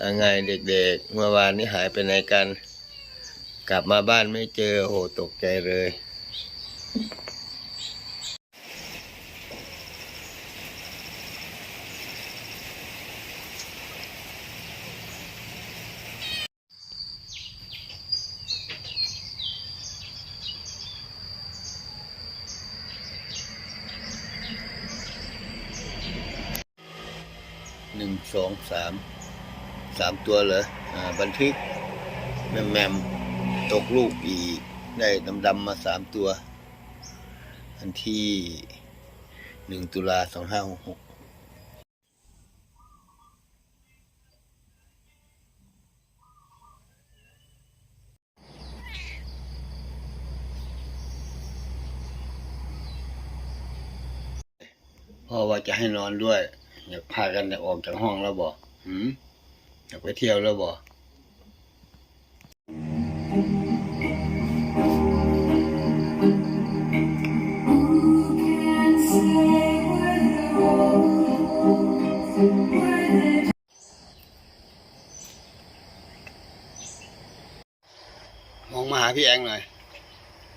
อาไงเด็กๆ เมื่อวานนี้หายไปไหนกัน กลับมาบ้านไม่เจอ โอ้ตกใจเลย หนึ่งสองสาม สามตัวเหรออบันทึกแมมแมมตกลูกอีก ได้ดำดำมาสามตัว อันที่หนึ่งตุลาสองห้าหกหกพ่อว่าจะให้นอนด้วย อยากพากันออกจากห้องแล้วบอกหืม อยากไปเที่ยวแล้วบอกมองมาหาพี่แองหน่อย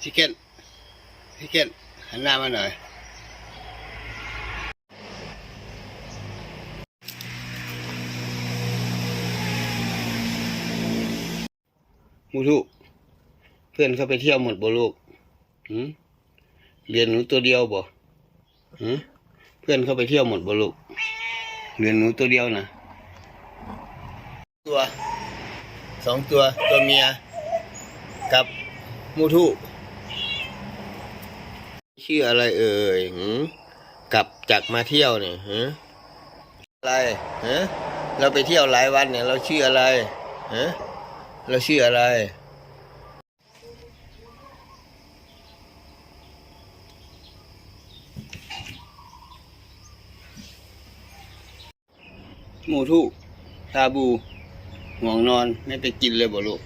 พี่เก้นพี่เก้นหันหน้ามาหน่อย มูทุเพื่อนเขาไปเที่ยวหมดบ่ลูกหืมเรียนหนูตัวเดียวบ่หืมเพื่อนเขาไปเที่ยวหมดบ่ลูกเรียนหนูตัวเดียวนะตัวสองตัวตัวเมีย กับมูทุชื่ออะไรเอ่ยหืมกลับจากมาเที่ยวเนี่ยหืมอะไรฮะเราไปเที่ยวหลายวันเนี่ย เราชื่ออะไรฮะ เราชื่ออะไร หมูทุตาบู ห่วงนอนไม่ไปกินเลยบ่ลูก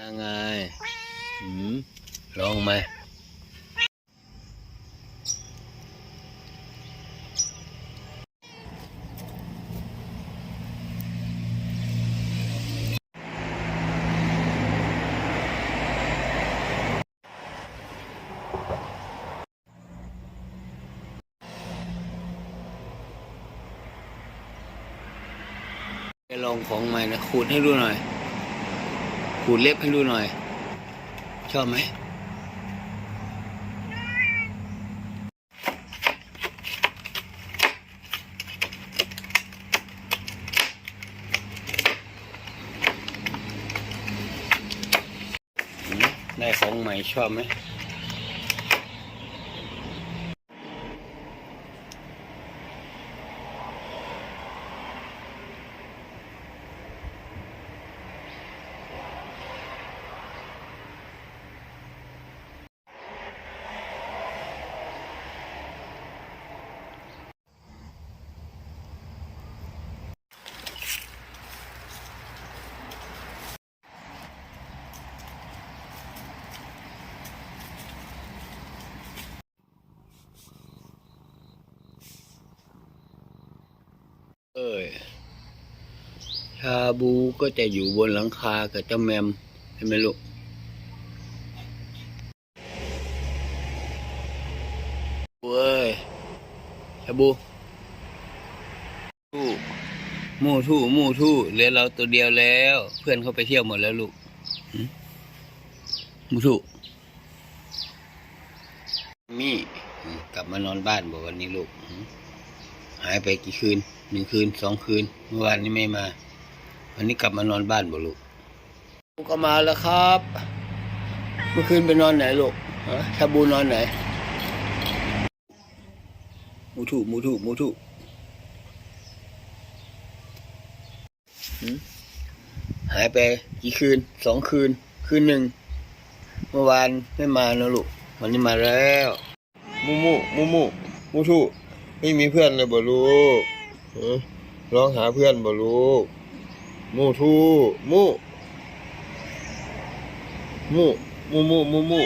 ยังไงหืม ลองไหมไปลองของใหม่นะขูดให้ดูหน่อยขูดเล็บให้ดูหน่อย ชอบไหม ของใหม่ชอบไหม เอ้ย ชาบูก็จะอยู่บนหลังคากับเจ้าแมมเห็นไหมลูกเว้ยชาบูทู่มูทู่มูทู่เหลือเราตัวเดียวแล้ว เพื่อนเขาไปเที่ยวหมดแล้วลูกมู่ทู่มี่กลับมานอนบ้านบอกวันนี้ลูกหายไปกี่คืนหนึ่งคืนสองคืน เมื่อวานนี้ไม่มา อันนี้กลับมานอนบ้านบ่ลูกลูกก็มาแล้วครับ เมื่อคืนไปนอนไหนลูกฮะชาบูนอนไหน มูถูมูถูมูถูหายไปกี่คืน สองคืน คืนหนึ่ง เมื่อวานไม่มานะลูก วันนี้มาแล้ว มูมูมูมูมูถูไม่มีเพื่อนเลยบ่ลูกร้องหาเพื่อนบ่ลูก มูทูมูมูมูมูมูมู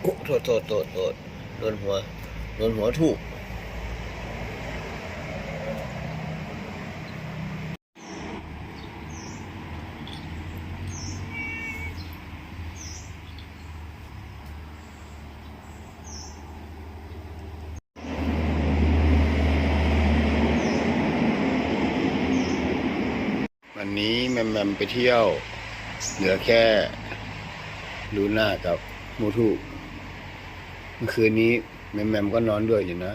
โอ้โทษโทษโทษโทษโดนหัวโดนหัวถูก วันนี้ แมมแมไปเที่ยว เหลือแค่ลูน่ากับมูทูเมื่อคืนนี้แมมแมมก็นอนด้วยอยู่นะ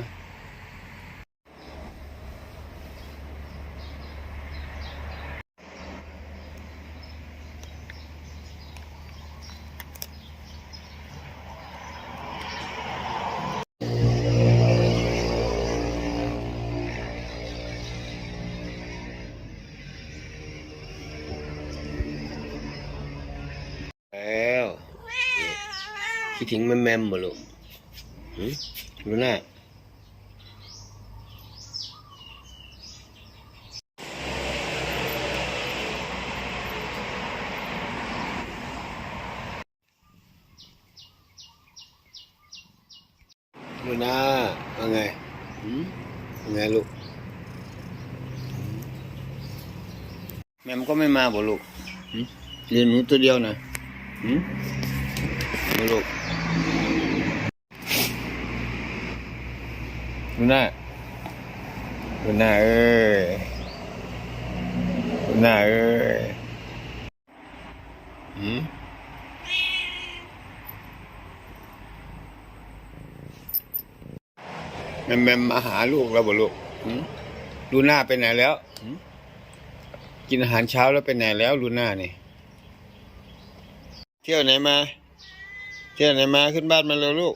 คิดถึงแมมแมมบ่ลูกหืลูน่าลูน่าว่าไงหืมว่าไงลูก แมมก็ไม่มาบ่ลูกหืมเรียนหนูตัวเดียวนะ หืมมาลูกดูหน้าดูหน้าเอ้ยดูหน้าเอ้ยหืมแมมแมมมาหาลูกแล้วบ่ลูกหืมลูน่าไปไหนแล้วหืมกินอาหารเช้าแล้วไปไหนแล้วลูน่านี่ เที่ยวไหนมา เที่ยวไหนมาขึ้นบ้านมาเลยลูก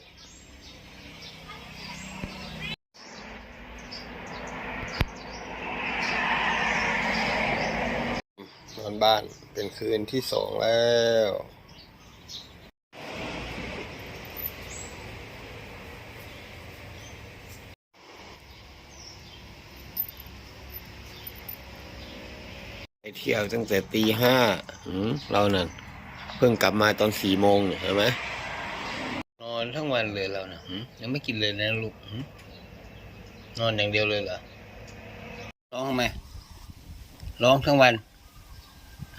นอนบ้านเป็นคืนที่สองแล้วไปเที่ยวตั้งแต่ตีห้าเรานั่นเพิ่งกลับมาตอนสี่โมงเนี่ยเห็นไหม วันเลยเรานะยังไม่กินเลยนะลูกนอนอย่างเดียวเลยเหรอร้องทำไมร้องทั้งวัน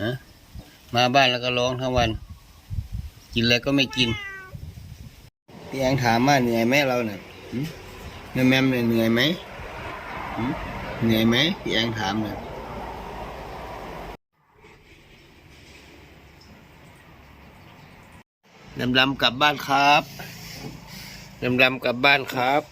ฮะมาบ้านแล้วก็ร้องทั้งวัน กินอะไรก็ไม่กินพี่แองถามว่าเหนื่อยไหมเราเนี่ยแม่แม่มเนี่ยเหนื่อยไหมเหนื่อยไหมพี่แองถามเนี่ยดำดำๆกลับบ้านครับ ดำๆกลับบ้านครับ